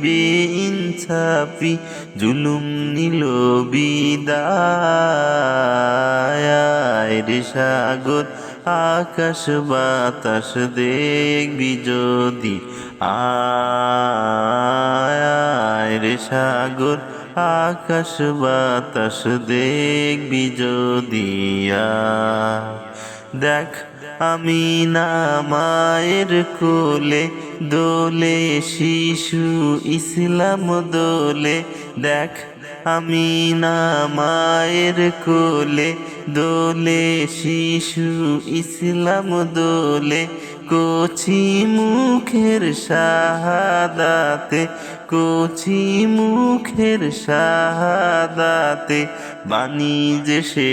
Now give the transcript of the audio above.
বে ইনসাফি জুলুম নিল বিদায় রে সাগর, আকাশ বাতাস দেখবি যদি আয় রে সাগর, আকাশ বাতাস দেখবি যদি দেখ আমি না মায়ের কোলে দোলে শিশু ইসলাম দোলে। দেখ, আমি না মায়ের কোলে দোলে শিশু ইসলাম দোলে। কচি মুখের শাহাদাতে, কোচি মুখের শাহাদাতে বাণী যে রে